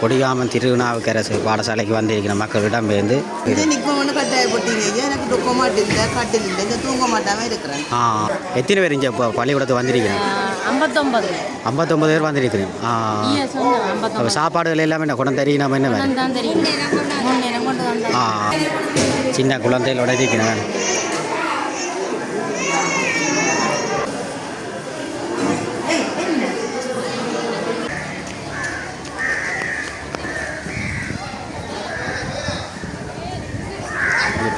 கொடியாமன் திருநாவுக்கரசு பாடசாலைக்கு வந்திருக்கிற மக்கள் இடம்பெயர்ந்து இது நிற்கணும்னு கட்டாயப்பட்டீங்க எனக்கு தூக்க மாட்டேன் கட்டில் இல்லை இந்த தூங்க மாட்டாம இருக்கிறேன். ஆ எத்தனை பேர் இங்கே இப்போ பள்ளிக்கூடத்தை வந்திருக்கிறேன் ஐம்பத்தொம்பது ஐம்பத்தொம்பது பேர் வந்திருக்கிறேன் ஆ. அப்போ சாப்பாடுகள் எல்லாமே என்ன குடம் தெரியும் நம்ம என்ன ஆ. சின்ன குழந்தைகளோட இருக்கிறேன்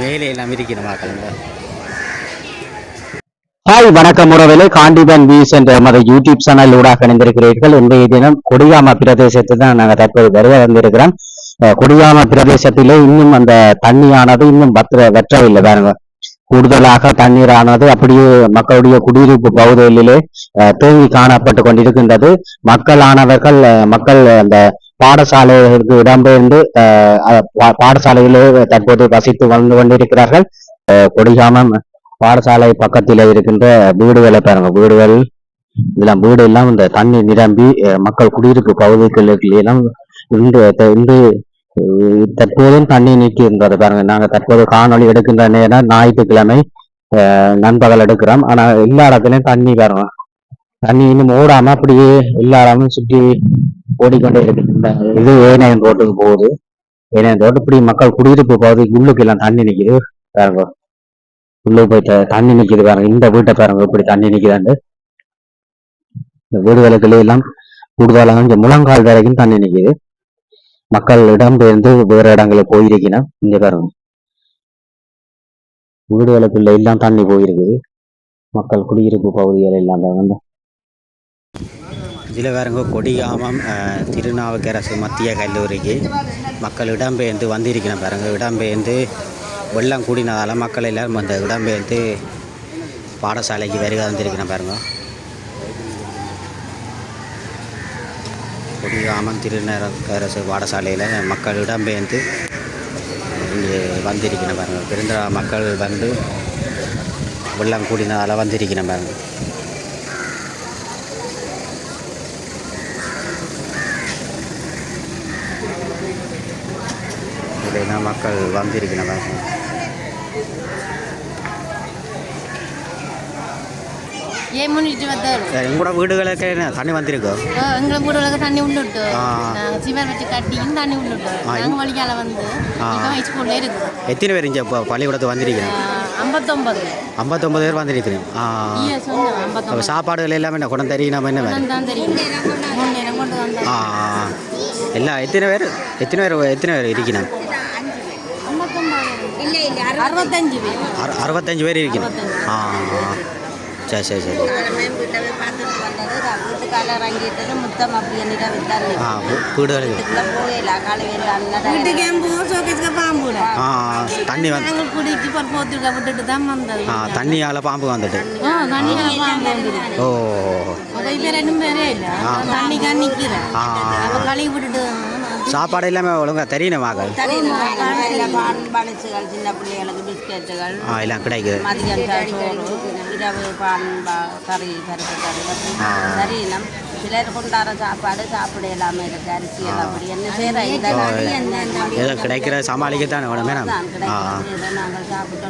வேலையெல்லாம் இருக்கிற மக்களுங்க ஹாய் வணக்கம் உறவிலே காண்டிபன் வியூஸ் என்ற எமது யூடியூப் சேனல் ஊடாக இணைந்திருக்கிறீர்கள். இன்றைய தினம் கொடியாம பிரதேசத்தை தான் நாங்கள் தற்போது வருகை வந்திருக்கிறோம் கொடியாம பிரதேசத்திலே இன்னும் அந்த தண்ணியானது இன்னும் பத்திர வெற்றவில்லை. பாருங்க கூடுதலாக தண்ணீரானது அப்படியே மக்களுடைய குடியிருப்பு பகுதிகளிலே தேங்கி காணப்பட்டு கொண்டிருக்கின்றது. மக்களானவர்கள் மக்கள் அந்த பாடசாலைகளுக்கு இடம்பெயர்ந்து பாடசாலையிலே தற்போது வசித்து வந்து கொண்டிருக்கிறார்கள். கொடிகாமம் பாடசாலை பக்கத்தில் இருக்கின்ற வீடுகளை பாருங்க. வீடுகள் இதெல்லாம் வீடு எல்லாம் இந்த தண்ணி நிரம்பி மக்கள் குடியிருப்பு பகுதிகளுக்கு எல்லாம் இன்று இன்று தற்போதும் தண்ணி நீக்கி இருந்தது பாருங்க. நாங்க தற்போது காணொளி எடுக்கின்ற நேரம் ஞாயிற்றுக்கிழமை நண்பகல் எடுக்கிறோம். ஆனா எல்லா இடத்துலயும் தண்ணி பாருங்க தண்ணி இன்னும் ஓடாம அப்படியே எல்லா சுற்றி ஓடிக்கொண்டே இருக்கு இது ஏனையம் ரோட்டுக்கு போகுது. ஏனையம் ரோட்டு இப்படி மக்கள் குடியிருப்பு பகுதிக்கு உள்ளுக்கு எல்லாம் தண்ணி நிற்குது பாருங்க. உள்ளே போய் தண்ணி நிற்குது பாருங்க. இந்த வீட்டை பாருங்க. இப்படி தண்ணி நிற்குதாண்டு இந்த வீடுகளுக்குள்ளே எல்லாம் கூடுதலாக இங்கே முழங்கால் வரைக்கும் தண்ணி நிற்குது மக்கள் இடம்பெயர்ந்து வேற இடங்களுக்கு போயிருக்கணும் இங்க பாருங்க. வீடுகளுக்குள்ள எல்லாம் தண்ணி போயிருக்குது. மக்கள் குடியிருப்பு பகுதிகள் எல்லாம் வந்து இதில் வேறங்க கொடியாமம் திருநாவுக்கரசு மத்திய கல்லூரிக்கு மக்கள் இடம்பெயர்ந்து வந்திருக்கிறேன் பாருங்க. இடம்பெயர்ந்து வெள்ளம் கூடினதால் மக்கள் எல்லாரும் அந்த இடம்பெயர்ந்து பாடசாலைக்கு வருகை வந்திருக்கணும் பாருங்க. கொடியாமம் திருநாவுக்கரசு பாடசாலையில் மக்கள் இடம்பெயர்ந்து இங்கே வந்திருக்கணும் பாருங்க. பெருந்தா மக்கள் வந்து வெள்ளம் கூடினதால் வந்திருக்கணும் பாருங்க. இல்லைன்னா மக்கள் வந்திருக்கணும் பாருங்க ஏன் முன்னிட்டு வந்தாரு? எங்களோட வீடுகளுக்கு என்ன தண்ணி வந்திருக்கோம் எங்களை வீடுகளுக்கு தண்ணி. நாங்கள் சிவர் வச்சு கட்டியும் தண்ணி உள்ளிட்டு. ஆ, நாங்கள் வழியால வந்து ஸ்கூல்ல இருக்குது எத்தனை பேர் இங்கே இப்போ பள்ளிக்கூடத்து வந்திருக்கிறேன் ஐம்பத்தொம்பது. ஐம்பத்தொம்பது பேர் வந்திருக்கிறேன் ஆ. ஐயா சொன்னேன் அப்போ ஐம்பத்தொம்பது சாப்பாடுகள் எல்லாமே என்ன குடம் தெரியும் நம்ம என்ன வேணும் தான் தெரியும்? மூணு நேரம் கொண்டு வந்தேன் ஆ எல்லாம் எத்தனை பேர் எத்தனை பேர் எத்தனை பேர் இருக்கணும் அறுபத்தஞ்சு பேர். அறு அறுபத்தஞ்சு பேர் இருக்கணும் ஆ சரி சரி சரி. தண்ணி தண்ணியால் பாம்பு வந்துட்டு. ஓ. ரெண்டு பேரே இல்லை. ஆ. அப்போ கழுவி விட்டுட்டு சாப்பாடு எல்லாமே ஒழுங்கா தெரியணும் மகள் பான் பனிச்சுகள் சின்ன பிள்ளைகளுக்கு பிஸ்கெட்டுகள் ஆ எல்லாம் கிடைக்குது. மதியம் சோறு இரவு பான் கறி பருப்பு கறி ஆ. சரி நம் சிலர் கொண்டாட சாப்பாடு சாப்பிட எல்லாமே இருக்கு. அரிசி எல்லாம் அப்படி என்ன செய்யற? இந்த நாடு என்ன என்ன ஏதோ கிடைக்கிற சமாளிக்கத்தானே வேணும் நாங்கள் சாப்பிட்டு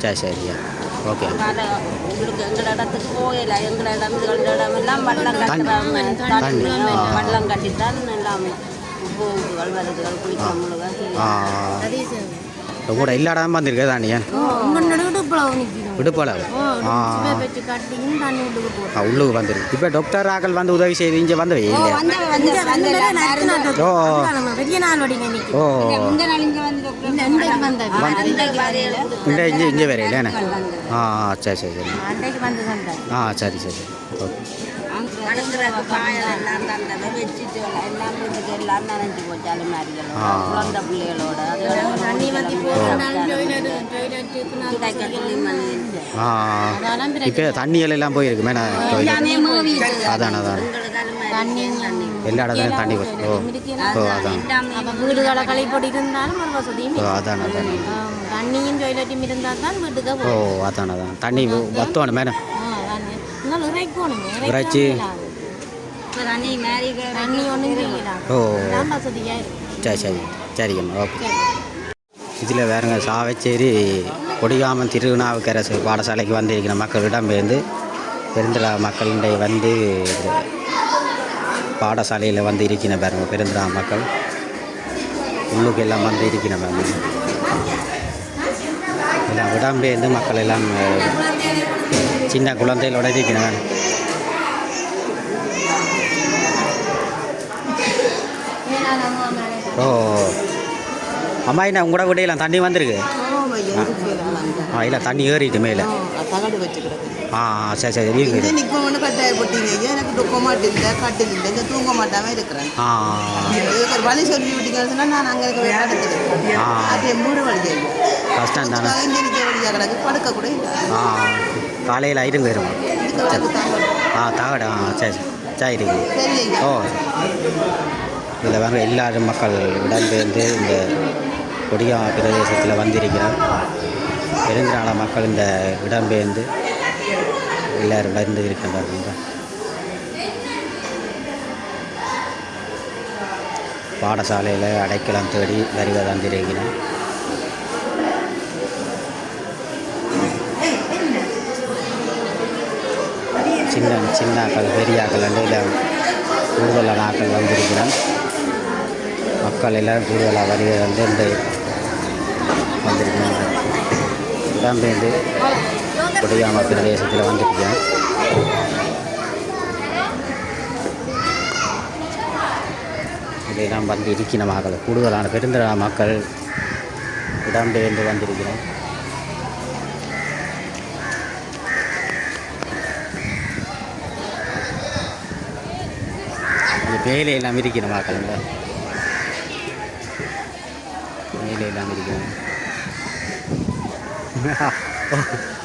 சரி சரியா ஓகே. உங்களுக்கு எங்கள் இடத்துக்கு போகல. எங்கள் இடம் எங்கள் இடம் எல்லாம் வள்ளம் கட்டுறாங்க. வள்ளம் கட்டித்தான் எல்லாம். வருதுகள் குளிக்க ஆ. கூட எல்லா இடமும் வந்திருக்கு தானே முன்னாடி இடுப்பில் நிற்கிறோம் விடுப்பல ஆ சிவர் வச்சு கட்டியும் தண்ணி உள்ளுக்கு வந்துருக்கு. இப்போ டாக்டர் ஆக்கள் வந்து உதவி செய்து இங்கே வந்து இல்லையா ஓ. ஓ. இந்த இங்கே இங்கே வேற இல்லைண்ணே ஆ சரி சரி சரி. ஆ சரி சரி. ஓகே. ஆ. ஆ. இப்போ தண்ணிகள் எல்லாம் போயிருக்கு மேடம் அதான் அதான். எல்லா இடத்துலையும் தண்ணி ஓ ஓ அதான். வீடுகளை களை போட்டு இருந்தாலும் ஒரு வசதியும் ஓ அதான் அதான். தண்ணியும் டொய்லெட்டும் இருந்தால் தான் வீட்டுக்கு ஓ அதான் அதான். தண்ணி வத்தோணும் மேடம் இறைச்சி. ஓ. சரி சரி. சரிங்கம்மா. ஓகே. இதில் வேறுங்க சாவச்சேரி கொடிகாமன் திருநாவுக்கரசு பாடசாலைக்கு வந்திருக்கிற மக்கள் இடம்பெயர்ந்து பெருந்திரா மக்களிடைய வந்து பாடசாலையில் வந்து இருக்கிற பாருங்க பெருந்திரா மக்கள். உள்ளுக்கு எல்லாம் வந்து இருக்கிற பாருங்க. எல்லாம் இடம்பெயர்ந்து மக்கள் எல்லாம் சின்ன குழந்தைகளோட இருக்கிறாங்க ஓ அம்மா என்ன உங்களோட விடையெல்லாம் தண்ணி வந்திருக்கு? ஆ இல்லை தண்ணி ஏறிட்டு மேலே. தகடு வச்சுக்கிறது. ஆ சரி சரி இங்கே நிற்கணும்னு கட்டாயப்பட்டீங்க ஐயா எனக்கு தூக்க மாட்டேன் கட்டில் இல்லை? இந்த தூங்க மாட்டாம இருக்கிறேன். ஒரு வழி சொல்லி விட்டீங்கன்னு நான் அங்கே இருக்க வேண்டாம். அது என் மூணு வழி கஷ்டம் தானே? இங்கே நிற்க வழியாக கிடக்கு. படுக்க கூட ஆ காலையில் ஐட்டம் போயிடும் ஆ தாகடா? ஆ சரி சரி. சரி ஓ. இதில் வாங்க எல்லாரும் மக்கள் இடம்பெயர்ந்து இந்த கொடியா பிரதேசத்தில் வந்திருக்கிறார் பெருந்திராள மக்கள் இந்த இடம்பெயர்ந்து எல்லாரும் வந்து இருக்கின்றார்கள் பாடசாலையில் அடைக்கலம் தேடி வருகை வந்திருக்கிறேன் சின்ன சின்னாக்கள் பெரியாக்கள் இல்லை கூடுதலான ஆக்கள் வந்திருக்கிறேன் மக்கள் எல்லாம் கூடுதலாக வருகை வந்து இந்த இடம்பெயர்ந்து கொடியாம பிரதேசத்தில் வந்துருக்கேன். இதெல்லாம் வந்து இருக்கிற மக்கள் கூடுதலான பெருந்திரா மக்கள் இடம்பெயர்ந்து வந்திருக்கிறோம். இந்த வேலையெல்லாம் இருக்கிற மக்கள் இந்த வேலையெல்லாம் இருக்கிறோம். ¡Muy!